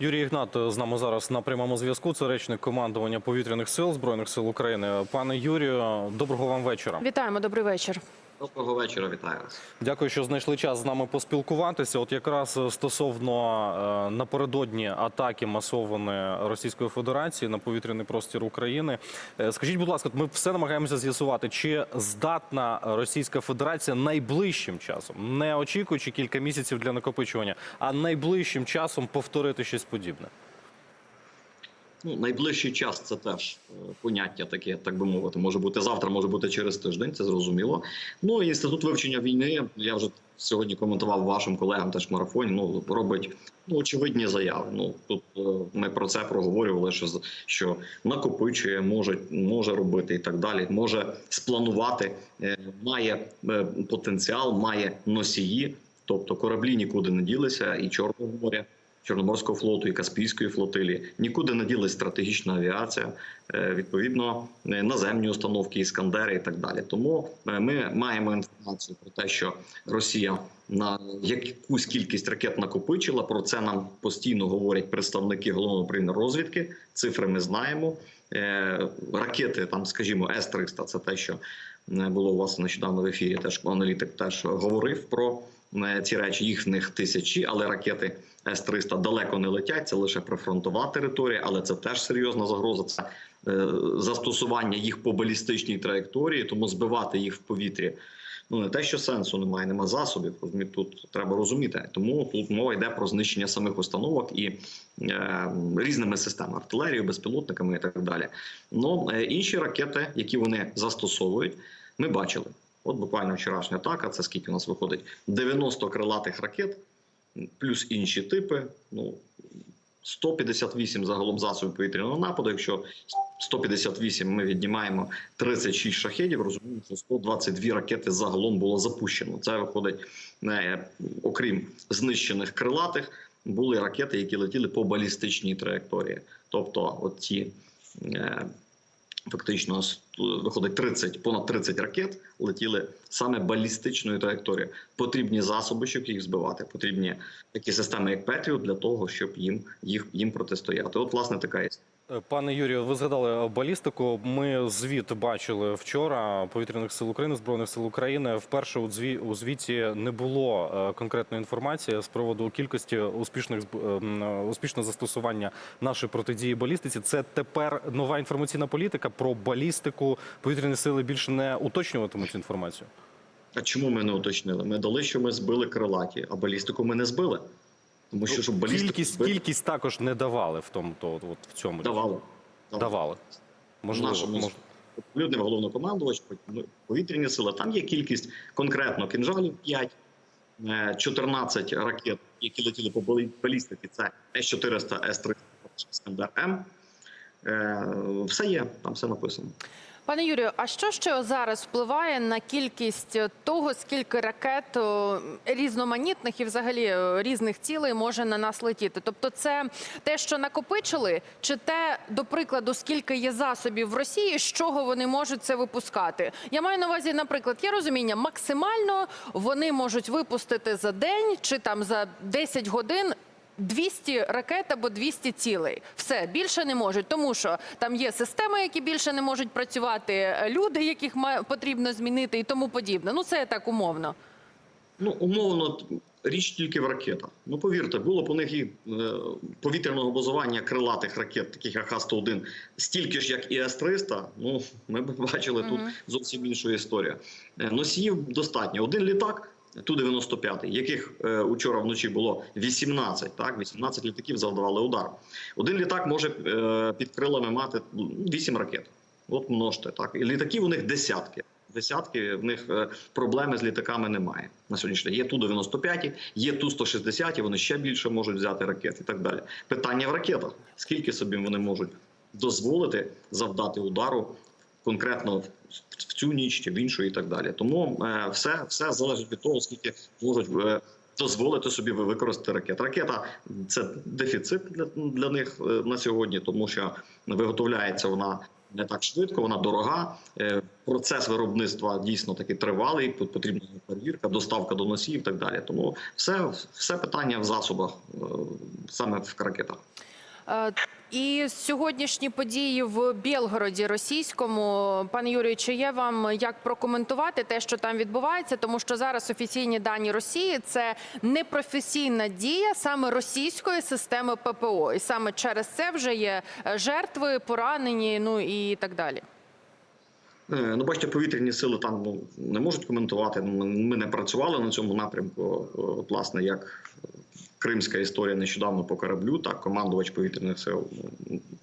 Юрій Ігнат з нами зараз на прямому зв'язку. Це речник командування повітряних сил збройних сил України. Пане Юрію, доброго вам вечора. Вітаємо, добрий вечір. Доброго вечора, вітаю вас. Дякую, що знайшли час з нами поспілкуватися. От якраз е, стосовно е, напередодні атаки масованої Російської Федерації на повітряний простір України. Е, Скажіть, будь ласка, ми все намагаємося з'ясувати, чи здатна Російська Федерація найближчим часом, не очікуючи кілька місяців для накопичування, а найближчим часом повторити щось подібне. Ну, найближчий час це теж е, поняття таке, так би мовити. Може бути завтра, може бути через тиждень, це зрозуміло. Ну і інститут вивчення війни. Я вже сьогодні коментував вашим колегам теж в марафоні. Ну робить ну очевидні заяви. Ну тут е, ми про це проговорювали, що що накопичує, може, може робити і так далі. Може спланувати, е, має потенціал, має носії. Тобто кораблі нікуди не ділися, і Чорного моря, Чорноморського флоту і Каспійської флотилії нікуди не ділась стратегічна авіація, е, відповідно е, наземні установки, іскандери і так далі. Тому е, ми маємо інформацію про те, що Росія на якусь кількість ракет накопичила. Про це нам постійно говорять представники головного управління розвідки. Цифри ми знаємо. Ракети, там, скажімо, С-300 – це те, що було у вас нещодавно в ефірі. Теж аналітик теж говорив про ці речі. Їх в них тисячі, але ракети С-300 далеко не летять. Це лише прифронтова територія, але це теж серйозна загроза. Це е, застосування їх по балістичній траєкторії, тому збивати їх в повітрі. Ну не те, що сенсу немає, нема засобів. Тут треба розуміти. Тому тут мова йде про знищення самих установок і е, різними системами артилерією, безпілотниками і так далі. Ну е, інші ракети, які вони застосовують, ми бачили. От буквально вчорашня атака. Це скільки у нас виходить? 90 крилатих ракет, плюс інші типи. Ну 158 загалом засобів повітряного нападу. Якщо 158 ми віднімаємо 36 шахедів, розуміємо, що 122 ракети загалом було запущено. Це виходить, е, окрім знищених крилатих, були ракети, які летіли по балістичній траєкторії. Тобто, от е, фактично с- виходить 30, понад 30 ракет летіли саме балістичною траєкторією. Потрібні засоби, щоб їх збивати. Потрібні такі системи, як Петріот, для того, щоб їм їх їм протистояти. От, власне, така історія. Е, Пане Юрію, ви згадали балістику. Ми звіт бачили вчора повітряних сил України, збройних сил України. Вперше у звіті не було е, конкретної інформації з приводу кількості успішних ем, е, успішного застосування нашої протидії балістиці. Це тепер нова інформаційна політика про балістику. Повітряні сили більше не уточнюватимуть інформацію. А чому ми не уточнили? Ми дали, що ми збили крилаті, а балістику ми не збили. Тому що щоб балістику Ну, Кількість кількість також не давали в тому, то от в цьому давали. давали. Можливо, Нашому мож... Людний головнокомандувач, ну, повітряні сили. Там є кількість конкретно кінжалів 5, е, 14 ракет, які летіли по балі- балістиці. Це С-400, С-300, Іскандер М. Е, Все є, там все написано. Пане Юрію, а що ще зараз впливає на кількість того, скільки ракет різноманітних і взагалі різних цілей може на нас летіти? Тобто, це те, що накопичили, чи те, до прикладу, скільки є засобів в Росії, з чого вони можуть це випускати? Я маю на увазі, наприклад, є розуміння, максимально вони можуть випустити за день чи там за 10 годин 200 ракет або 200 цілей. Все більше не можуть, тому що там є системи, які більше не можуть працювати, е, люди, яких потрібно змінити, і тому подібне. Ну це так умовно. Ну, умовно, річ тільки в ракетах. Ну, повірте, було б у них і е, повітряного базування крилатих ракет, таких як Х-101, стільки ж, як і С-300, ну, ми б бачили тут зовсім іншу історію. Е, Носіїв достатньо. Один літак, Ту-95, яких е, учора вночі було 18, так, 18 літаків завдавали удар. Один літак може е, під крилами мати ну, 8 ракет. От множте, так. І літаків у них десятки. Десятки в них е, проблеми з літаками немає на сьогоднішній день. Є Ту-95, є Ту-160, вони ще більше можуть взяти ракет і так далі. Питання в ракетах: скільки собі вони можуть дозволити завдати удару конкретно в, цю ніч чи в іншу, і так далі. Тому е, все, все залежить від того, скільки можуть. Е, Дозволити собі ви- використати ракет. Ракета це дефіцит для, для них е, на сьогодні, тому що виготовляється вона не так швидко, вона дорога. Процес виробництва дійсно таки тривалий. Потрібна перевірка, доставка до носіїв і так далі. Тому все, все питання в засобах, саме в ракетах. Е, І сьогоднішні події в Білгороді російському, пане Юрію, чи є вам як прокоментувати те, що там відбувається? Тому що зараз офіційні дані Росії це непрофесійна дія саме російської системи ППО, і саме через це вже є е, жертви, поранені, ну і так далі. Е, Ну, бачите, повітряні сили там ну, не можуть коментувати. Ми не працювали на цьому напрямку. Е, От, власне, як кримська історія нещодавно по кораблю, так командувач повітряних сил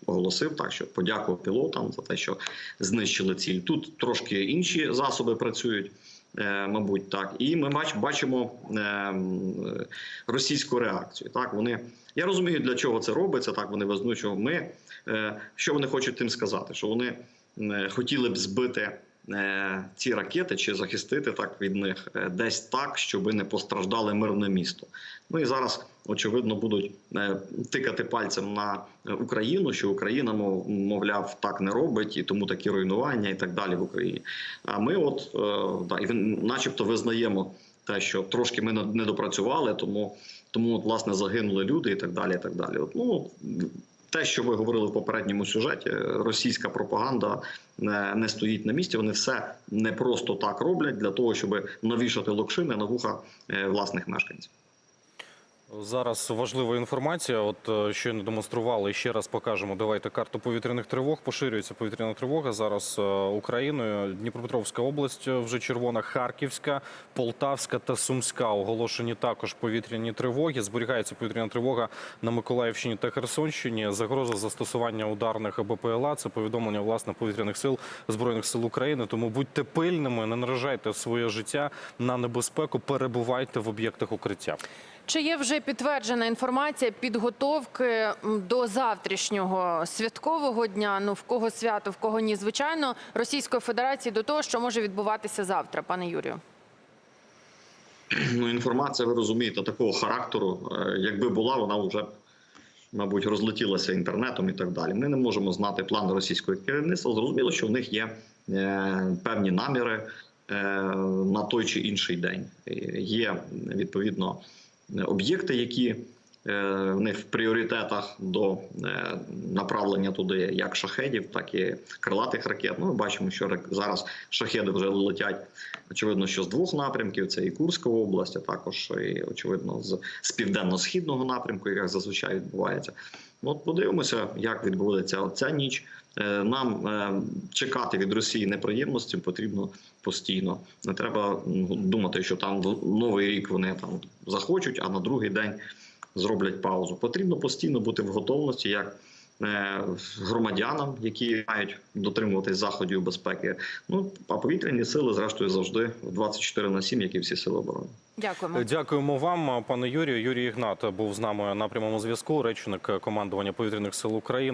оголосив так, що подякував пілотам за те, що знищили ціль. Тут трошки інші засоби працюють. е, Мабуть, так, і ми бачимо е, російську реакцію. Так, вони я розумію, для чого це робиться. Так, вони визнають, що ми е, що вони хочуть тим сказати, що вони хотіли б збити ці ракети чи захистити так від них е, десь так, щоб не постраждали мирне місто. Ну і зараз очевидно будуть е, тикати пальцем на е, Україну, що Україна мов, мовляв так не робить, і тому такі руйнування і так далі в Україні. А ми, от е, да, і начебто, визнаємо. Те, що трошки ми не допрацювали, тому тому от, власне загинули люди і так далі. І так далі. От, ну те, що ви говорили в попередньому сюжеті, російська пропаганда не, не стоїть на місці. Вони все не просто так роблять для того, щоб навішати локшини на вуха е, власних мешканців. Зараз важлива інформація. От е, щойно демонстрували ще раз покажемо. Давайте карту повітряних тривог. Поширюється повітряна тривога зараз е, Україною. Дніпропетровська область е, вже червона, Харківська, Полтавська та Сумська оголошені також повітряні тривоги. Зберігається повітряна тривога на Миколаївщині та Херсонщині. Загроза застосування ударних БПЛА. Це повідомлення власне повітряних сил збройних сил України. Тому будьте пильними, не наражайте своє життя на небезпеку. Перебувайте в об'єктах укриття. Чи є вже підтверджена інформація підготовки до завтрашнього святкового дня? Ну в кого свято, в кого ні, звичайно, Російської Федерації до того, що може відбуватися завтра, пане Юрію? Ну, інформація, ви розумієте, такого характеру, е, якби була, вона вже, мабуть, розлетілася інтернетом і так далі. Ми не можемо знати плани російського керівництва. Зрозуміло, що в них є е, певні наміри е, на той чи інший день. Є відповідно об'єкти, які е, в них в пріоритетах до е, направлення туди як шахедів, так і крилатих ракет. Ну, ми бачимо, що зараз шахеди вже летять. Очевидно, що з двох напрямків це і Курська область, а також і очевидно з, з південно-східного напрямку, як зазвичай відбувається. Ну, От подивимося, як відбудеться ця ніч. Е, Нам е, чекати від Росії неприємності потрібно постійно. Не треба думати, що там в новий рік вони там захочуть, а на другий день зроблять паузу. Потрібно постійно бути в готовності як громадянам, які мають дотримуватись заходів безпеки. Ну а повітряні сили, зрештою, завжди в 24 на 7, як і всі сили оборони. Дякуємо. Дякуємо вам, пане Юрію. Юрій Ігнат був з нами на прямому зв'язку. Речник командування повітряних сил України.